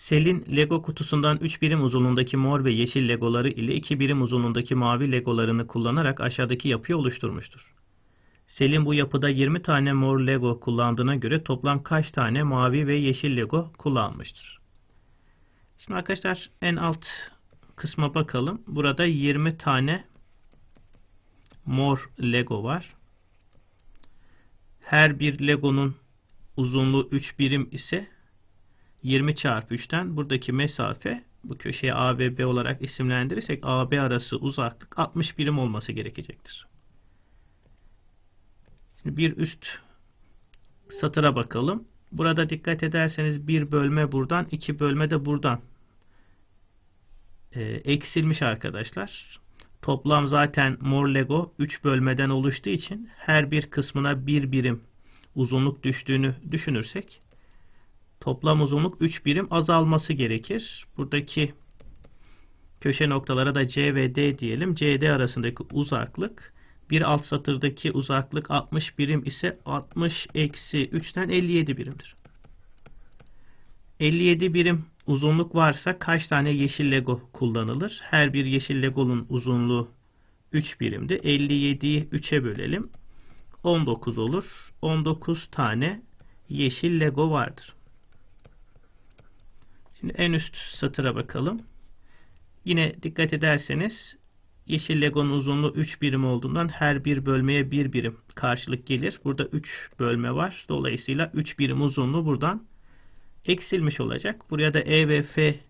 Selin Lego kutusundan 3 birim uzunluğundaki mor ve yeşil legoları ile 2 birim uzunluğundaki mavi legolarını kullanarak aşağıdaki yapıyı oluşturmuştur. Selin bu yapıda 20 tane mor lego kullandığına göre toplam kaç tane mavi ve yeşil lego kullanmıştır? Şimdi arkadaşlar en alt kısma bakalım. Burada 20 tane mor lego var. Her bir legonun uzunluğu 3 birim ise 20 çarpı 3'ten buradaki mesafe bu köşeye A ve B olarak isimlendirirsek AB arası uzaklık 60 birim olması gerekecektir. Şimdi bir üst satıra bakalım. Burada dikkat ederseniz bir bölme buradan, iki bölme de buradan e, eksilmiş arkadaşlar. Toplam zaten mor lego 3 bölmeden oluştuğu için her bir kısmına bir birim uzunluk düştüğünü düşünürsek toplam uzunluk 3 birim azalması gerekir. Buradaki köşe noktalara da C ve D diyelim. CD arasındaki uzaklık bir alt satırdaki uzaklık 60 birim ise 60 eksi 3'ten 57 birimdir. 57 birim uzunluk varsa kaç tane yeşil lego kullanılır? Her bir yeşil legonun uzunluğu 3 birimdi. 57'yi 3'e bölelim. 19 olur. 19 tane yeşil lego vardır. Şimdi en üst satıra bakalım. Yine dikkat ederseniz yeşil legonun uzunluğu 3 birim olduğundan her bir bölmeye 1 birim karşılık gelir. Burada 3 bölme var. Dolayısıyla 3 birim uzunluğu buradan eksilmiş olacak. Buraya da E ve F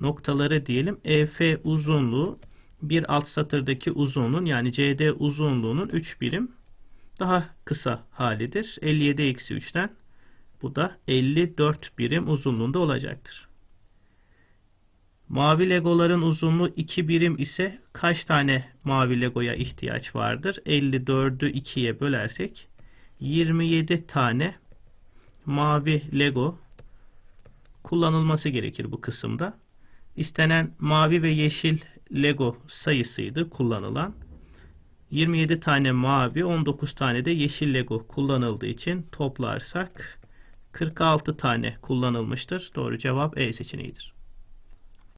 noktaları diyelim. EF uzunluğu bir alt satırdaki uzunluğun yani CD uzunluğunun 3 birim daha kısa halidir. 57 eksi 3'ten bu da 54 birim uzunluğunda olacaktır. Mavi legoların uzunluğu 2 birim ise kaç tane mavi legoya ihtiyaç vardır? 54'ü 2'ye bölersek 27 tane mavi lego kullanılması gerekir bu kısımda. İstenen mavi ve yeşil lego sayısıydı kullanılan. 27 tane mavi, 19 tane de yeşil lego kullanıldığı için toplarsak 46 tane kullanılmıştır. Doğru cevap E seçeneğidir.